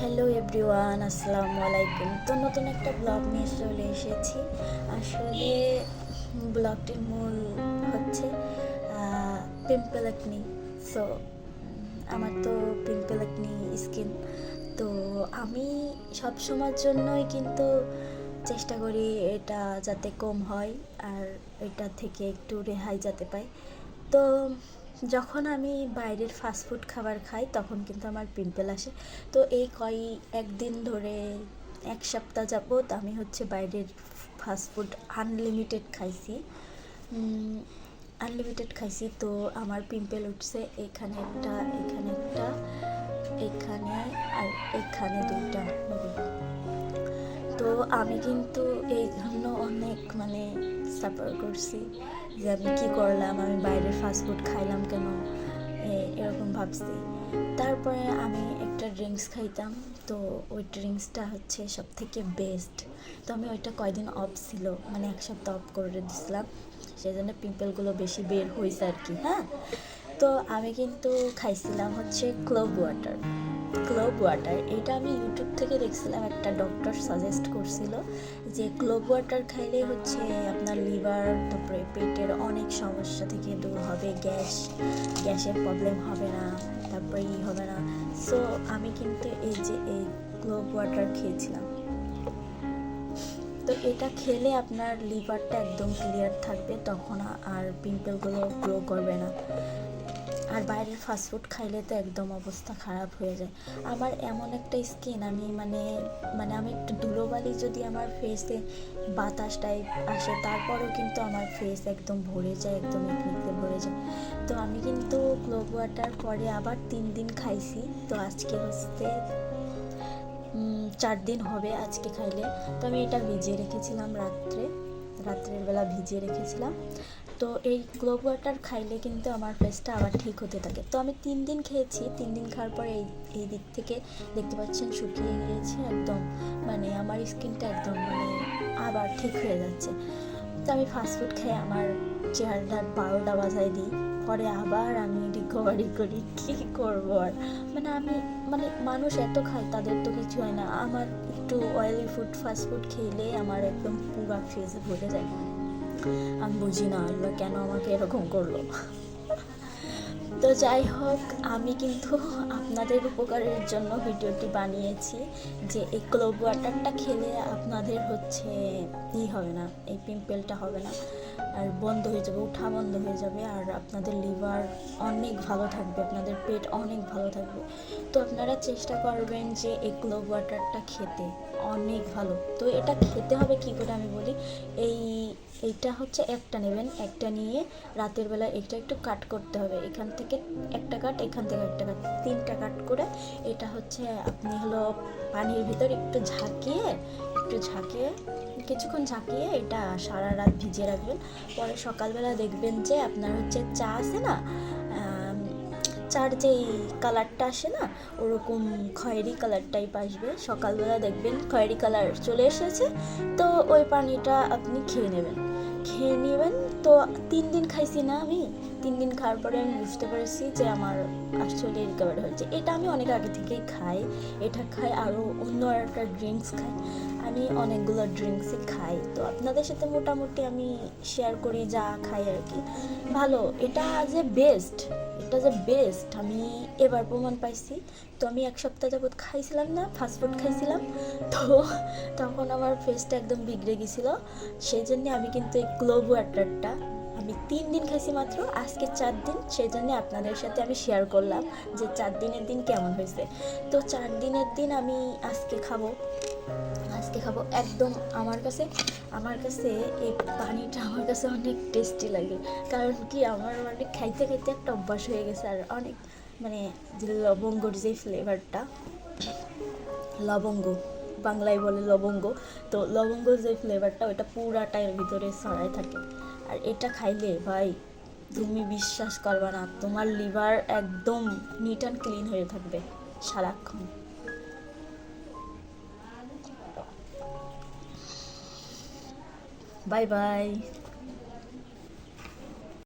Hello everyone, আসসালামু আলাইকুম। তো নতুন একটা ব্লগ নিয়ে চলে এসেছি। আসলে ব্লগটির মূল হচ্ছে পিম্পল একনি সো আমার তো পিম্পল একনি স্কিন তো আমি সব সময়ের জন্যই কিন্তু চেষ্টা করি এটা যাতে কম হয় আর এটা থেকে একটু রেহাই যাতে পাই। তো যখন আমি বাইরের ফাস্টফুড খাবার খাই, তখন কিন্তু আমার পিম্পল আসে। তো এই কয়, একদিন ধরে, এক সপ্তাহ যাবত আমি হচ্ছে বাইরের ফাস্টফুড আনলিমিটেড খাইছি। আনলিমিটেড খাইছি। তো আমার পিম্পল উঠছে, এখানে একটা এখানে একটা, এখানে আর এখানে দুইটা। তো আমি কিন্তু এই জন্য অনেক মানে সাফার করছি। যে আমি কী করলাম? আমি বাইরের ফাস্টফুড খাইলাম কেন? এরকম ভাবছি। তারপরে আমি একটা ড্রিঙ্কস খাইতাম। তো ওই ড্রিঙ্কসটা হচ্ছে সব থেকে বেস্ট তো আমি ওইটা কয়দিন অফ ছিল? মানে এক সপ্তাহ অফ করে দিছিলাম। সেই জন্য পিম্পলগুলো বেশি বের হয়েছে আর কি হ্যাঁ? তো আমি কিন্তু খাইছিলাম হচ্ছে ক্লোভ ওয়াটার ক্লোভ ওয়াটার এটা আমি ইউটিউব থেকে দেখছিলাম, একটা ডক্টর সাজেস্ট করছিল যে ক্লোভ ওয়াটার খাইলে হচ্ছে আপনার লিভার তারপরে পেটের অনেক সমস্যা থেকে দূর হবে, গ্যাস, গ্যাসের প্রবলেম হবে না, তারপরে ই হবে না। সো আমি কিন্তু এই যে এই ক্লোভ ওয়াটার খেয়েছিলাম। তো এটা খেলে আপনার লিভারটা একদম ক্লিয়ার থাকবে, তখন আর পিম্পলগুলো গ্রো করবে না। আর বাইরের ফাস্টফুড খাইলে তো একদম অবস্থা খারাপ হয়ে যায়। আমার এমন একটা স্কিন আমি মানে মানে আমি একটু ধুলোবালি যদি আমার ফেসে বাতাস টাইপ আসে, তারপরেও কিন্তু আমার ফেস একদম ভরে যায়, একদম একনিতে ভরে যায়। তো আমি কিন্তু ক্লোভ ওয়াটার পরে আবার তিন দিন খাইছি। তো আজকে হচ্ছে চার দিন হবে আজকে খাইলে। তো আমি এটা ভিজিয়ে রেখেছিলাম রাত্রে, রাত্রের বেলা ভিজিয়ে রেখেছিলাম। তো এই গ্লোব ওয়াটার খাইলে কিন্তু আমার ফেসটা আবার ঠিক হতে থাকে। তো আমি তিন দিন খেয়েছি, তিন দিন খাওয়ার পরে এই এই দিক থেকে দেখতে পাচ্ছেন শুকিয়ে গিয়েছে একদম মানে আমার স্কিনটা একদম মানে আবার ঠিক হয়ে যাচ্ছে। তো আমি ফাস্টফুড খেয়ে আমার চেহারাটার বারোটা বাজায় দিই, পরে আবার আমি রিকভারি করি, কী করব আর? মানে আমি মানে মানুষ এত খায়, তাদের তো কিছু হয় না। আমার একটু অয়েলি ফুড ফাস্ট ফুড খেলে আমার একদম পুরো ফেস ভরে যায়। আমি বুঝি না আল্লাহ কেন আমাকে এরকম করল। তো যাই হোক, আমি কিন্তু আপনাদের উপকারের জন্য ভিডিওটি বানিয়েছি যে এই ক্লোব ওয়াটারটা খেলে আপনাদের হচ্ছে ই হবে না, এই পিম্পেলটা হবে না। আর বন্ধ হয়ে যাবে, উঠা বন্ধ হয়ে যাবে আর আপনাদের লিভার অনেক ভালো থাকবে, আপনাদের পেট অনেক ভালো থাকবে। তো আপনারা চেষ্টা করবেন যে ক্লোভ ওয়াটারটা খেতে, অনেক ভালো। তো এটা খেতে হবে কি করে আমি বলি, এই, এইটা হচ্ছে একটা নেবেন, একটা নিয়ে রাতের বেলা এটা একটু কাট করতে হবে। এখান থেকে একটা কাট এখান থেকে একটা কাট তিনটা কাট করে এটা হচ্ছে আপনি হলো পানির ভিতর একটু ঝাঁকিয়ে একটু ঝাঁকিয়ে কিছুক্ষণ ঝাঁকিয়ে এটা সারা রাত ভিজিয়ে রাখবেন। পরে সকালবেলা দেখবেন যে আপনার হচ্ছে চা আছে না চার যেই কালারটা আসে না, ওরকম খয়েরি কালার টাইপ আসবে। সকালবেলা দেখবেন খয়েরি কালার চলে এসেছে, তো ওই পানিটা আপনি খেয়ে নেবেন। খেয়ে নেবেন, তো তিন দিন খাইছি না আমি। তিন দিন খাওয়ার পরে আমি বুঝতে পেরেছি যে আমার আসলে রিকভারি হয়েছে। এটা আমি অনেক আগে থেকেই খাই। এটা খাই আরও অন্য একটা ড্রিঙ্কস খাই। আমি অনেকগুলো ড্রিঙ্কসই খাই। তো আপনাদের সাথে মোটামুটি আমি শেয়ার করি যা খাই আর কি। ভালো, এটা যে বেস্ট এটা যে বেস্ট আমি এবার প্রমাণ পাইছি। তো আমি এক সপ্তাহ যাবত খাইছিলাম না ফাস্টফুড খাইছিলাম। তো তখন আমার ফেসটা একদম বিগড়ে গেছিল। সেই জন্য আমি কিন্তু এই গ্লোব ওয়াটারটা আমি তিন দিন খাইছি মাত্র, আজকে চার দিন সেই জন্য আপনাদের সাথে আমি শেয়ার করলাম যে চার দিনের দিন কেমন হয়েছে। তো চার দিনের দিন আমি আজকে খাব আজকে খাব একদম আমার কাছে আমার কাছে এই পানিটা আমার কাছে অনেক টেস্টি লাগে। কারণ কি, আমার মানে খাইতে খাইতে একটা অভ্যাস হয়ে গেছে, আর অনেক মানে যে লবঙ্গর যে ফ্লেভারটা লবঙ্গ, বাংলায় বলে লবঙ্গ, তো লবঙ্গ যে ফ্লেভারটা ওটা পুরাটা এর ভিতরে ছড়ায় থাকে। আর এটা খাইলে ভাই, তুমি বিশ্বাস করবা না, তোমার লিভার একদম নিট অ্যান্ড ক্লিন হয়ে থাকবে সারাক্ষণ। Bye bye